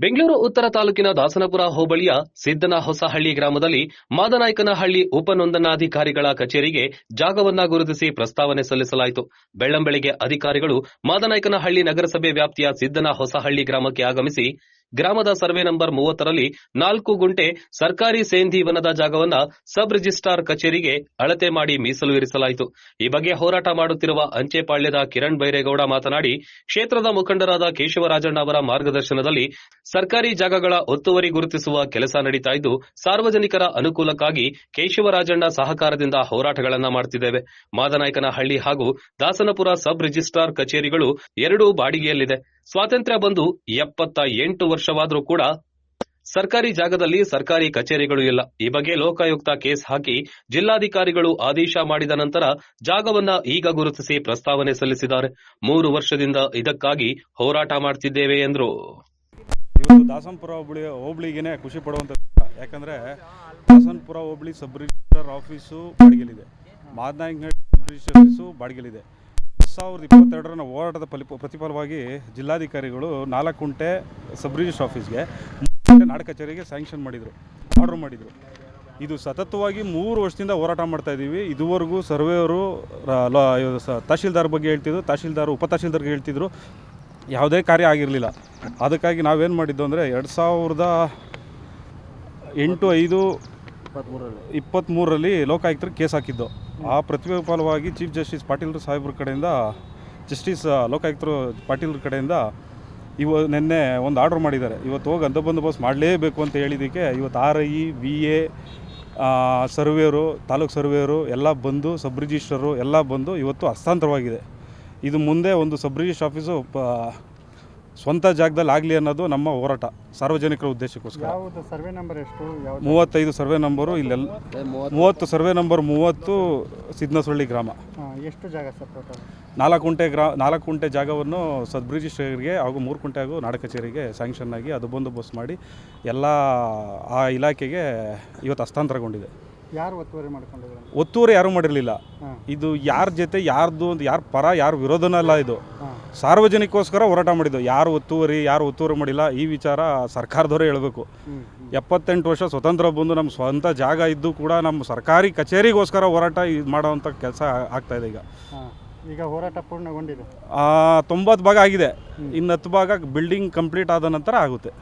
ಬೆಂಗಳೂರು ಉತ್ತರ ತಾಲೂಕಿನ ದಾಸನಪುರ ಹೋಬಳಿಯ ಸಿದ್ದನ ಹೊಸಹಳ್ಳಿ ಗ್ರಾಮದಲ್ಲಿ ಮಾದನಾಯಕನಹಳ್ಳಿ ಉಪನೋಂದಣಾಧಿಕಾರಿಗಳ ಕಚೇರಿಗೆ ಜಾಗವನ್ನ ಗುರುತಿಸಿ ಪ್ರಸ್ತಾವನೆ ಸಲ್ಲಿಸಲಾಯಿತು. ಬೆಳ್ಳಂಬೆಳಿಗ್ಗೆ ಅಧಿಕಾರಿಗಳು ಮಾದನಾಯಕನಹಳ್ಳಿ ನಗರಸಭೆ ವ್ಯಾಪ್ತಿಯ ಸಿದ್ದನ ಹೊಸಹಳ್ಳಿ ಗ್ರಾಮಕ್ಕೆ ಆಗಮಿಸಿ ಗ್ರಾಮದ ಸರ್ವೆ ನಂಬರ್ ಮೂವತ್ತರಲ್ಲಿ ನಾಲ್ಕು ಗುಂಟೆ ಸರ್ಕಾರಿ ಸೇಂಧಿ ವನದ ಜಾಗವನ್ನ ಸಬ್ ರಿಜಿಸ್ಟ್ರಾರ್ ಕಚೇರಿಗೆ ಅಳತೆ ಮಾಡಿ ಮೀಸಲು ಇರಿಸಲಾಯಿತು. ಈ ಬಗ್ಗೆ ಹೋರಾಟ ಮಾಡುತ್ತಿರುವ ಅಂಚೆಪಾಳ್ಯದ ಕಿರಣ್ ಬೈರೇಗೌಡ ಮಾತನಾಡಿ, ಕ್ಷೇತ್ರದ ಮುಖಂಡರಾದ ಕೇಶವರಾಜಣ್ಣ ಅವರ ಮಾರ್ಗದರ್ಶನದಲ್ಲಿ ಸರ್ಕಾರಿ ಜಾಗಗಳ ಒತ್ತುವರಿ ಗುರುತಿಸುವ ಕೆಲಸ ನಡೀತಾ ಇದ್ದು, ಸಾರ್ವಜನಿಕರ ಅನುಕೂಲಕ್ಕಾಗಿ ಕೇಶವರಾಜಣ್ಣ ಸಹಕಾರದಿಂದ ಹೋರಾಟಗಳನ್ನ ಮಾಡುತ್ತಿದ್ದೇವೆ ಮಾದನಾಯಕನಹಳ್ಳಿ ಹಾಗೂ ದಾಸನಪುರ ಸಬ್ ರಿಜಿಸ್ಟ್ರಾರ್ ಕಚೇರಿಗಳು ಎರಡೂ ಬಾಡಿಗೆಯಲ್ಲಿದೆ. ಸ್ವಾತಂತ್ರ್ಯ ಬಂದು ಎಪ್ಪತ್ತ ಎಂಟು ವರ್ಷವಾದರೂ ಕೂಡ ಸರ್ಕಾರಿ ಜಾಗದಲ್ಲಿ ಸರ್ಕಾರಿ ಕಚೇರಿಗಳು ಇಲ್ಲ. ಈ ಬಗ್ಗೆ ಲೋಕಾಯುಕ್ತ ಕೇಸ್ ಹಾಕಿ ಜಿಲ್ಲಾಧಿಕಾರಿಗಳು ಆದೇಶ ಮಾಡಿದ ನಂತರ ಜಾಗವನ್ನ ಈಗ ಗುರುತಿಸಿ ಪ್ರಸ್ತಾವನೆ ಸಲ್ಲಿಸಿದ್ದಾರೆ. ಮೂರು ವರ್ಷದಿಂದ ಇದಕ್ಕಾಗಿ ಹೋರಾಟ ಮಾಡ್ತಿದ್ದೇವೆ ಎಂದರು. ಇವತ್ತು ದಾಸಂಪುರ ಹೋಬಳಿ ಖುಷಿ ಪಡುವಂತ ಯಾಕಂದ್ರೆ ದಾಸನ್ಪುರ ಹೋಬಳಿ ಸಬ್ ರಿಜಿಸ್ಟ್ರಾರ್ ಆಫೀಸು ಬಾಡಿಗೆಲಿದೆ ಮಾದನಾಯಕ ಸಬ್ ರಿಜಿಸ್ಟ್ರಾರ್ ಆಫೀಸು ಬಾಡಿಗೆಲಿದೆ ಎರಡು ಸಾವಿರದ ಇಪ್ಪತ್ತೆರಡರ ಹೋರಾಟದ ಫಲಿ, ಪ್ರತಿಫಲವಾಗಿ ಜಿಲ್ಲಾಧಿಕಾರಿಗಳು ನಾಲ್ಕು ಗುಂಟೆ ಸಬ್ ರಿಜಿಸ್ಟ್ರ್ ಆಫೀಸ್ಗೆ ನಾಡ ಕಚೇರಿಗೆ ಸ್ಯಾಂಕ್ಷನ್ ಮಾಡಿದರು, ಆರ್ಡರ್ ಮಾಡಿದರು. ಇದು ಸತತವಾಗಿ ಮೂರು ವರ್ಷದಿಂದ ಹೋರಾಟ ಮಾಡ್ತಾ ಇದ್ದೀವಿ ಇದುವರೆಗೂ ಸರ್ವೇಯವರು ತಹಶೀಲ್ದಾರ್ ಬಗ್ಗೆ ಹೇಳ್ತಿದ್ರು, ತಹಶೀಲ್ದಾರ್, ಉಪ ತಹಶೀಲ್ದಾರ್ಗೆ ಹೇಳ್ತಿದ್ರು. ಯಾವುದೇ ಕಾರ್ಯ ಆಗಿರಲಿಲ್ಲ. ಅದಕ್ಕಾಗಿ ನಾವೇನು ಮಾಡಿದ್ದು ಅಂದರೆ ಎರಡು ಸಾವಿರದ ಎಂಟು ಐದು ಇಪ್ಪತ್ತ್ಮೂರರಲ್ಲಿ ಲೋಕಾಯುಕ್ತರಿಗೆ ಕೇಸ್ ಹಾಕಿದ್ದು. ಆ ಪ್ರತಿಫಲವಾಗಿ ಚೀಫ್ ಜಸ್ಟಿಸ್ ಪಾಟೀಲ್ ಸಾಹೇಬ್ರ ಕಡೆಯಿಂದ, ಜಸ್ಟಿಸ್ ಲೋಕಾಯುಕ್ತರು ಪಾಟೀಲ್ರ ಕಡೆಯಿಂದ ಇವ ನಿನ್ನೆ ಒಂದು ಆರ್ಡರ್ ಮಾಡಿದ್ದಾರೆ. ಇವತ್ತು ಹೋಗಿ ಅಂಧ ಬಂದೋಬಸ್ತ್ ಮಾಡಲೇಬೇಕು ಅಂತ ಹೇಳಿದ್ದಕ್ಕೆ ಇವತ್ತು ಆರ್ ಐ ವಿ ಎ ಸರ್ವೇರು ತಾಲೂಕು ಸರ್ವೇರು ಎಲ್ಲ ಬಂದು, ಸಬ್ ರಿಜಿಸ್ಟ್ರರು ಎಲ್ಲ ಬಂದು ಇವತ್ತು ಹಸ್ತಾಂತರವಾಗಿದೆ. ಇದು ಮುಂದೆ ಒಂದು ಸಬ್ ರಿಜಿಸ್ಟ್ರ್ ಆಫೀಸು, ಪ ಸ್ವಂತ ಜಾಗದಲ್ಲಿ ಆಗಲಿ ಅನ್ನೋದು ನಮ್ಮ ಹೋರಾಟ ಸಾರ್ವಜನಿಕರ ಉದ್ದೇಶಕ್ಕೋಸ್ಕರ. ಯಾವುದು ಸರ್ವೆ ನಂಬರ್ ಎಷ್ಟು? ಯಾವ್ದು? ಮೂವತ್ತೈದು ಸರ್ವೆ ನಂಬರು ಇಲ್ಲೆಲ್ಲ ಮೂವತ್ತು. ಸರ್ವೆ ನಂಬರ್ ಮೂವತ್ತು ಸಿದ್ನಸೊಳ್ಳಿ ಗ್ರಾಮ. ಹಾ, ಎಷ್ಟು ಜಾಗ ಸರ್ ಟೋಟಲ್ ನಾಲ್ಕು ಕುಂಟೆ ಗ್ರಾ ನಾಲ್ಕು ಕುಂಟೆ ಜಾಗವನ್ನು ಸದ್ಬ್ರಿಜಿಸ್ಟ್ರಿಗೆ ಹಾಗೂ ಮೂರು ಕುಂಟೆ ಹಾಗೂ ನಾಡ ಕಚೇರಿಗೆ ಸ್ಯಾಂಕ್ಷನ್ ಆಗಿ ಅದು ಬಂದೋಬಸ್ತ್ ಮಾಡಿ ಎಲ್ಲ ಆ ಇಲಾಖೆಗೆ ಇವತ್ತು ಹಸ್ತಾಂತರಗೊಂಡಿದೆ. ಯಾರು ಒತ್ತುವರಿ ಮಾಡ್ಕೊಂಡಿದ್ರು ಒತ್ತುವರಿ ಯಾರೂ ಮಾಡಿರಲಿಲ್ಲ. ಇದು ಯಾರ ಜೊತೆ ಯಾರ್ದು ಒಂದು ಯಾರ ಪರ ಯಾರ ವಿರೋಧನಲ್ಲ ಇದು. ಸಾರ್ವಜನಿಕೋಸ್ಕರ ಹೋರಾಟ ಮಾಡಿದ್ದು. ಯಾರು ಒತ್ತುವರಿ ಯಾರು ಒತ್ತುವರಿ ಮಾಡಿಲ್ಲ ಈ ವಿಚಾರ ಸರ್ಕಾರದವರೇ ಹೇಳಬೇಕು. ಎಪ್ಪತ್ತೆಂಟು ವರ್ಷ ಸ್ವತಂತ್ರ ಬಂದು ನಮ್ಮ ಸ್ವಂತ ಜಾಗ ಇದ್ದು ಕೂಡ ನಮ್ಮ ಸರ್ಕಾರಿ ಕಚೇರಿಗೋಸ್ಕರ ಹೋರಾಟ ಇದು ಮಾಡೋವಂಥ ಕೆಲಸ ಆಗ್ತಾ ಇದೆ ಈಗ. ಈಗ ಹೋರಾಟ ಪೂರ್ಣಗೊಂಡಿದೆ. ತೊಂಬತ್ತು ಭಾಗ ಆಗಿದೆ. ಇನ್ನು ಹತ್ತು ಭಾಗ ಬಿಲ್ಡಿಂಗ್ ಕಂಪ್ಲೀಟ್ ಆದ ನಂತರ ಆಗುತ್ತೆ.